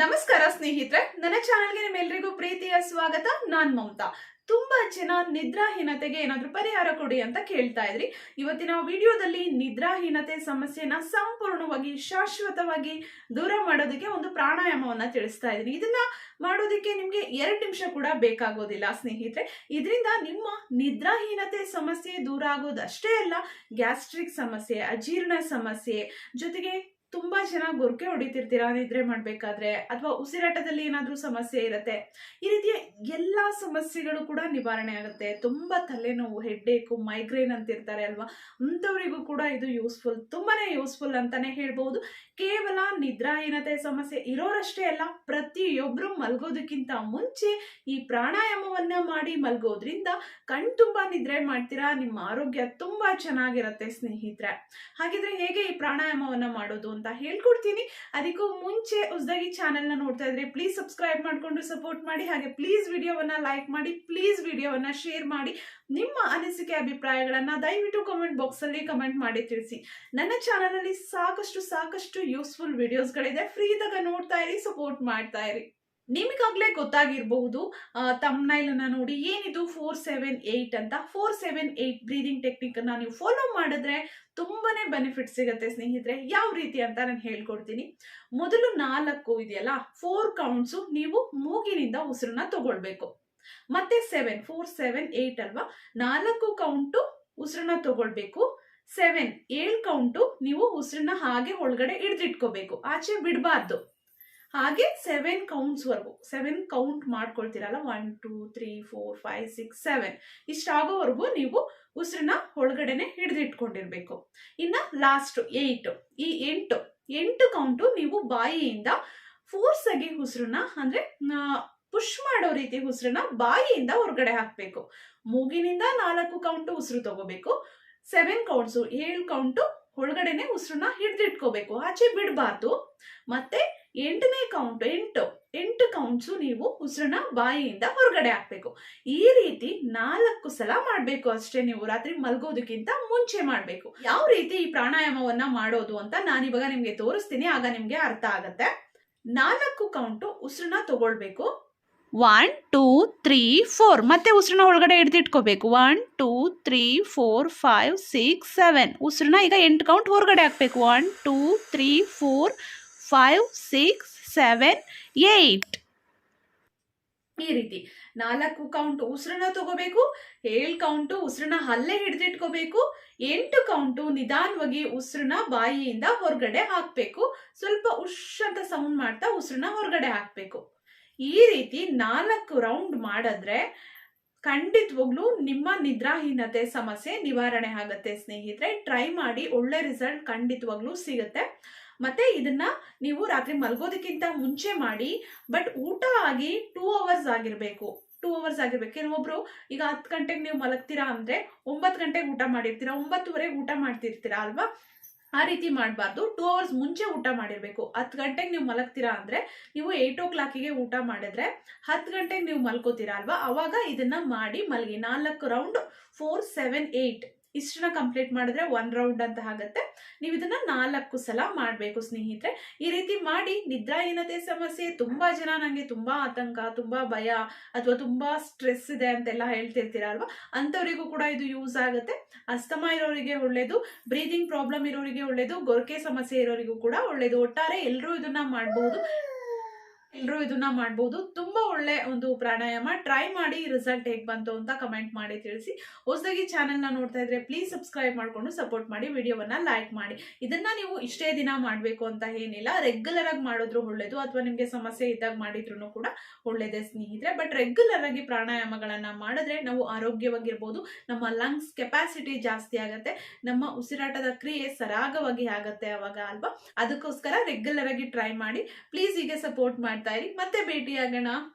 ನಮಸ್ಕಾರ ಸ್ನೇಹಿತರೆ, ನನ್ನ ಚಾನಲ್ಗೆ ನಿಮ್ಮೆಲ್ಲರಿಗೂ ಪ್ರೀತಿಯ ಸ್ವಾಗತ. ನಾನ್ ಮಮತಾ. ತುಂಬಾ ಜನ ನಿದ್ರಾಹೀನತೆಗೆ ಏನಾದ್ರೂ ಪರಿಹಾರ ಕೊಡಿ ಅಂತ ಕೇಳ್ತಾ ಇದ್ರಿ. ಇವತ್ತಿನ ವಿಡಿಯೋದಲ್ಲಿ ನಿದ್ರಾಹೀನತೆ ಸಮಸ್ಯೆನ ಸಂಪೂರ್ಣವಾಗಿ ಶಾಶ್ವತವಾಗಿ ದೂರ ಮಾಡೋದಕ್ಕೆ ಒಂದು ಪ್ರಾಣಾಯಾಮವನ್ನ ತಿಳಿಸ್ತಾ ಇದ್ದೀನಿ ಇದನ್ನ ಮಾಡೋದಕ್ಕೆ ನಿಮ್ಗೆ ಎರಡು ನಿಮಿಷ ಕೂಡ ಬೇಕಾಗೋದಿಲ್ಲ ಸ್ನೇಹಿತರೆ. ಇದರಿಂದ ನಿಮ್ಮ ನಿದ್ರಾಹೀನತೆ ಸಮಸ್ಯೆ ದೂರ ಆಗೋದಷ್ಟೇ ಅಲ್ಲ, ಗ್ಯಾಸ್ಟ್ರಿಕ್ ಸಮಸ್ಯೆ, ಅಜೀರ್ಣ ಸಮಸ್ಯೆ ಜೊತೆಗೆ ತುಂಬಾ ಚೆನ್ನಾಗಿ ಗೊರಕೆ ಹೊಡಿತಿರ್ತೀರಾ ನಿದ್ರೆ ಮಾಡ್ಬೇಕಾದ್ರೆ, ಅಥವಾ ಉಸಿರಾಟದಲ್ಲಿ ಏನಾದ್ರೂ ಸಮಸ್ಯೆ ಇರುತ್ತೆ, ಈ ರೀತಿಯ ಎಲ್ಲಾ ಸಮಸ್ಯೆಗಳು ಕೂಡ ನಿವಾರಣೆ ಆಗುತ್ತೆ. ತುಂಬಾ ತಲೆನೋವು, ಹೆಡ್ಡೇಕು, ಮೈಗ್ರೇನ್ ಅಂತಿರ್ತಾರೆ ಅಲ್ವಾ? ಅಂಥವರಿಗೂ ಕೂಡ ಇದು ಯೂಸ್ಫುಲ್, ತುಂಬಾನೇ ಯೂಸ್ಫುಲ್ ಅಂತಾನೆ ಹೇಳ್ಬಹುದು ಕೇವಲ ನಿದ್ರಾಹೀನತೆ ಸಮಸ್ಯೆ ಇರೋರಷ್ಟೇ ಅಲ್ಲ, ಪ್ರತಿಯೊಬ್ರು ಮಲ್ಗೋದಕ್ಕಿಂತ ಮುಂಚೆ ಈ ಪ್ರಾಣಾಯಾಮವನ್ನ ಮಾಡಿ ಮಲ್ಗೋದ್ರಿಂದ ಕಣ್ ತುಂಬಾ ನಿದ್ರೆ ಮಾಡ್ತೀರಾ, ನಿಮ್ಮ ಆರೋಗ್ಯ ತುಂಬಾ ಚೆನ್ನಾಗಿರುತ್ತೆ ಸ್ನೇಹಿತರೆ. ಹಾಗಿದ್ರೆ ಹೇಗೆ ಈ ಪ್ರಾಣಾಯಾಮವನ್ನ ಮಾಡೋದು ಅಂತ ಹೇಳ್ಕೊಡ್ತೀನಿ. ಅದಕ್ಕೂ ಮುಂಚೆ ಹೊಸದಾಗಿ ಚಾನೆಲ್ನ ನೋಡ್ತಾ ಇದ್ರೆ ಪ್ಲೀಸ್ ಸಬ್ಸ್ಕ್ರೈಬ್ ಮಾಡಿಕೊಂಡು ಸಪೋರ್ಟ್ ಮಾಡಿ. ಹಾಗೆ ಪ್ಲೀಸ್ ವಿಡಿಯೋವನ್ನ ಲೈಕ್ ಮಾಡಿ ಪ್ಲೀಸ್ ವಿಡಿಯೋವನ್ನ ಶೇರ್ ಮಾಡಿ. ನಿಮ್ಮ ಅನಿಸಿಕೆ, ಅಭಿಪ್ರಾಯಗಳನ್ನ ದಯವಿಟ್ಟು ಕಮೆಂಟ್ ಬಾಕ್ಸ್ ಅಲ್ಲಿ ಕಮೆಂಟ್ ಮಾಡಿ ತಿಳಿಸಿ. ನನ್ನ ಚಾನಲಲ್ಲಿ ಸಾಕಷ್ಟು ಸಾಕಷ್ಟು ಯೂಸ್ಫುಲ್ ವಿಡಿಯೋಸ್ಗಳಿದೆ ಫ್ರೀ ಇದ್ದಾಗ ನೋಡ್ತಾ ಇರಿ ಸಪೋರ್ಟ್ ಮಾಡ್ತಾ ಇರಿ. ನಿಮಗಾಗ್ಲೇ ಗೊತ್ತಾಗಿರಬಹುದು ತಮ್ನೈಲ್ ಅನ್ನ ನೋಡಿ ಏನಿದು ಫೋರ್ ಸೆವೆನ್ ಏಯ್ಟ್ ಅಂತ. Four seven eight breathing technique ಅನ್ನ ನೀವು ಫಾಲೋ ಮಾಡಿದ್ರೆ ತುಂಬಾನೇ ಬೆನಿಫಿಟ್ ಸಿಗುತ್ತೆ ಸ್ನೇಹಿತರೆ. ಯಾವ ರೀತಿ ಅಂತ ನಾನು ಹೇಳ್ಕೊಡ್ತೀನಿ. ಮೊದಲು ನಾಲ್ಕು ಇದೆಯಲ್ಲ ಫೋರ್ ಕೌಂಟ್ಸು ನೀವು ಮೂಗಿನಿಂದ ಉಸಿರನ್ನ ತಗೊಳ್ಬೇಕು. ಮತ್ತೆ ಸೆವೆನ್ ಫೋರ್ ಸೆವೆನ್ ಏಯ್ಟ್ ಅಲ್ವಾ? ನಾಲ್ಕು ಕೌಂಟು ಉಸಿರನ್ನ ತಗೊಳ್ಬೇಕು. ಸೆವೆನ್ ಏಳು ಕೌಂಟು ನೀವು ಉಸಿರನ್ನ ಹಾಗೆ ಒಳಗಡೆ ಹಿಡ್ದಿಟ್ಕೋಬೇಕು. ಆಚೆ ಬಿಡಬಾರ್ದು. ಹಾಗೆ ಸೆವೆನ್ ಕೌಂಟ್ಸ್ ವರ್ಗು. Seven count ಮಾಡ್ಕೊಳ್ತೀರಲ್ಲ one two three four five six seven ಇಷ್ಟಾಗೋವರೆಗೂ ನೀವು ಉಸಿರನ್ನ ಒಳಗಡೆನೆ ಹಿಡಿದಿಟ್ಕೊಂಡಿರ್ಬೇಕು. ಇನ್ನ ಲಾಸ್ಟ್ ಏಯ್ಟ್ ಈ ಎಂಟು ಎಂಟು ಕೌಂಟು ನೀವು ಬಾಯಿಯಿಂದ ಫೋರ್ಸ್ ಆಗಿ ಉಸಿರನ್ನ, ಅಂದ್ರೆ ಪುಷ್ ಮಾಡೋ ರೀತಿ ಉಸಿರನ್ನ ಬಾಯಿಯಿಂದ ಹೊರಗಡೆ ಹಾಕ್ಬೇಕು. ಮೂಗಿನಿಂದ ನಾಲ್ಕು ಕೌಂಟು ಉಸಿರು ತಗೋಬೇಕು. ಸೆವೆನ್ ಕೌಂಟ್ಸು ಏಳು ಕೌಂಟು ಒಳಗಡೆನೆ ಉಸಿರನ್ನ ಹಿಡಿದಿಟ್ಕೋಬೇಕು. ಆಚೆ ಬಿಡಬಾರ್ದು. ಮತ್ತೆ ಎಂಟನೇ ಕೌಂಟ್ ಎಂಟು ಎಂಟು ಕೌಂಟ್ಸು ನೀವು ಉಸಿರನ್ನ ಬಾಯಿಯಿಂದ ಹೊರಗಡೆ ಹಾಕ್ಬೇಕು. ಈ ರೀತಿ ನಾಲ್ಕು ಸಲ ಮಾಡಬೇಕು ಅಷ್ಟೇ ನೀವು. ರಾತ್ರಿ ಮಲ್ಗೋದಕ್ಕಿಂತ ಮುಂಚೆ ಮಾಡಬೇಕು. ಯಾವ ರೀತಿ ಈ ಪ್ರಾಣಾಯಾಮವನ್ನ ಮಾಡೋದು ಅಂತ ನಾನಿವಾಗ ನಿಮಗೆ ತೋರಿಸ್ತೀನಿ. ಆಗ ನಿಮಗೆ ಅರ್ಥ ಆಗತ್ತೆ. ನಾಲ್ಕು ಕೌಂಟು ಉಸಿರನ್ನ ತಗೊಳ್ಬೇಕು. ಒನ್ ಟೂ ತ್ರೀ ಫೋರ್ ಮತ್ತೆ ಉಸಿರನ್ನ ಒಳಗಡೆ ಹಿಡ್ದಿಟ್ಕೋಬೇಕು. One two three four five six seven ಉಸಿರನ್ನ ಈಗ ಎಂಟು ಕೌಂಟ್ ಹೊರಗಡೆ ಹಾಕ್ಬೇಕು. One two three four five six seven eight ಈ ರೀತಿ ನಾಲ್ಕು ಕೌಂಟ್ ಉಸಿರನ್ನ ತಗೋಬೇಕು, ಏಳು ಕೌಂಟು ಉಸಿರನ್ನ ಅಲ್ಲೇ ಹಿಡಿದಿಟ್ಕೋಬೇಕು, ಎಂಟು ಕೌಂಟು ನಿಧಾನವಾಗಿ ಉಸಿರನ್ನ ಬಾಯಿಯಿಂದ ಹೊರಗಡೆ ಹಾಕ್ಬೇಕು. ಸ್ವಲ್ಪ ಉಶ್ ಅಂತ ಸೌಂಡ್ ಮಾಡ್ತಾ ಉಸಿರನ್ನ ಹೊರಗಡೆ ಹಾಕ್ಬೇಕು. ಈ ರೀತಿ ನಾಲ್ಕು ರೌಂಡ್ ಮಾಡಿದ್ರೆ ಖಂಡಿತವಾಗ್ಲೂ ನಿಮ್ಮ ನಿದ್ರಾಹೀನತೆ ಸಮಸ್ಯೆ ನಿವಾರಣೆ ಆಗುತ್ತೆ ಸ್ನೇಹಿತರೆ. ಟ್ರೈ ಮಾಡಿ ಒಳ್ಳೆ ರಿಸಲ್ಟ್ ಖಂಡಿತವಾಗ್ಲೂ ಸಿಗುತ್ತೆ. ಮತ್ತೆ ಇದನ್ನ ನೀವು ರಾತ್ರಿ ಮಲ್ಗೋದಕ್ಕಿಂತ ಮುಂಚೆ ಮಾಡಿ ಬಟ್ ಊಟ ಆಗಿ ಟೂ ಅವರ್ಸ್ ಆಗಿರ್ಬೇಕು. ಟೂ ಅವರ್ಸ್ ಆಗಿರ್ಬೇಕು. ಕೆಲವೊಬ್ರು ಈಗ ಹತ್ತು ಗಂಟೆಗೆ ನೀವು ಮಲಗ್ತೀರಾ ಅಂದ್ರೆ ಒಂಬತ್ತು ಗಂಟೆಗೆ ಊಟ ಮಾಡಿರ್ತೀರಾ, ಒಂಬತ್ತುವರೆಗೆ ಊಟ ಮಾಡ್ತಿರ್ತೀರಾ ಅಲ್ವಾ? ಆ ರೀತಿ ಮಾಡಬಾರ್ದು. ಟೂ ಅವರ್ಸ್ ಮುಂಚೆ ಊಟ ಮಾಡಿರಬೇಕು. ಹತ್ತು ಗಂಟೆಗೆ ನೀವು ಮಲಗ್ತೀರಾ ಅಂದ್ರೆ ನೀವು ಏಯ್ಟ್ ಓ ಕ್ಲಾಕಿಗೆ ಊಟ ಮಾಡಿದ್ರೆ ಹತ್ತು ಗಂಟೆಗೆ ನೀವು ಮಲ್ಕೋತೀರಾ ಅಲ್ವಾ? ಅವಾಗ ಇದನ್ನ ಮಾಡಿ ಮಲಗಿ. ನಾಲ್ಕು ರೌಂಡ್ ಫೋರ್ ಸೆವೆನ್ ಏಯ್ಟ್ ಇಷ್ಟನ್ನ ಕಂಪ್ಲೀಟ್ ಮಾಡಿದ್ರೆ ಒನ್ ರೌಂಡ್ ಅಂತ ಆಗುತ್ತೆ. ನೀವು ಇದನ್ನ ನಾಲ್ಕು ಸಲ ಮಾಡಬೇಕು ಸ್ನೇಹಿತರೆ. ಈ ರೀತಿ ಮಾಡಿ ನಿದ್ರಾಹೀನತೆ ಸಮಸ್ಯೆ ತುಂಬಾ ಜನ ನನಗೆ ತುಂಬಾ ಆತಂಕ, ತುಂಬಾ ಭಯ ಅಥವಾ ತುಂಬಾ ಸ್ಟ್ರೆಸ್ ಇದೆ ಅಂತೆಲ್ಲ ಹೇಳ್ತಿರ್ತೀರ ಅಲ್ವಾ ಅಂಥವರಿಗೂ ಕೂಡ ಇದು ಯೂಸ್ ಆಗುತ್ತೆ. ಅಸ್ತಮ ಇರೋರಿಗೆ ಒಳ್ಳೇದು ಬ್ರೀದಿಂಗ್ ಪ್ರಾಬ್ಲಮ್ ಇರೋರಿಗೆ ಒಳ್ಳೇದು, ಗೊರಕೆ ಸಮಸ್ಯೆ ಇರೋರಿಗೂ ಕೂಡ ಒಳ್ಳೇದು. ಒಟ್ಟಾರೆ ಎಲ್ಲರೂ ಇದನ್ನ ಮಾಡಬಹುದು ಎಲ್ಲರೂ ಇದನ್ನ ಮಾಡಬಹುದು ಒಳ್ಳೆ ಒಂದು ಪ್ರಾಣಾಯಾಮ. ಟ್ರೈ ಮಾಡಿ ರಿಸಲ್ಟ್ ಹೇಗೆ ಬಂತು ಅಂತ ಕಮೆಂಟ್ ಮಾಡಿ ತಿಳಿಸಿ. ಹೊಸದಾಗಿ ಚಾನೆಲ್ನ ನೋಡ್ತಾ ಇದ್ರೆ ಪ್ಲೀಸ್ ಸಬ್ಸ್ಕ್ರೈಬ್ ಮಾಡ್ಕೊಂಡು ಸಪೋರ್ಟ್ ಮಾಡಿ, ವಿಡಿಯೋವನ್ನ ಲೈಕ್ ಮಾಡಿ. ಇದನ್ನ ನೀವು ಇಷ್ಟೇ ದಿನ ಮಾಡಬೇಕು ಅಂತ ಏನಿಲ್ಲ. ರೆಗ್ಯುಲರ್ ಆಗಿ ಮಾಡಿದ್ರು ಒಳ್ಳೇದು. ಅಥವಾ ನಿಮಗೆ ಸಮಸ್ಯೆ ಇದ್ದಾಗ ಮಾಡಿದ್ರು ಕೂಡ ಒಳ್ಳೇದೇ ಸ್ನೇಹಿತರೆ. ಬಟ್ ರೆಗ್ಯುಲರ್ ಆಗಿ ಪ್ರಾಣಾಯಾಮಗಳನ್ನ ಮಾಡಿದ್ರೆ ನಾವು ಆರೋಗ್ಯವಾಗಿರ್ಬೋದು. ನಮ್ಮ ಲಂಗ್ಸ್ ಕೆಪಾಸಿಟಿ ಜಾಸ್ತಿ ಆಗುತ್ತೆ. ನಮ್ಮ ಉಸಿರಾಟದ ಕ್ರಿಯೆ ಸರಾಗವಾಗಿ ಆಗತ್ತೆ ಅವಾಗ ಅಲ್ವಾ? ಅದಕ್ಕೋಸ್ಕರ ರೆಗ್ಯುಲರ್ ಆಗಿ ಟ್ರೈ ಮಾಡಿ. ಪ್ಲೀಸ್ ಹೀಗೆ ಸಪೋರ್ಟ್ ಮಾಡ್ತಾ ಇರಿ. ಮತ್ತೆ ಭೇಟಿಯಾಗೋಣ.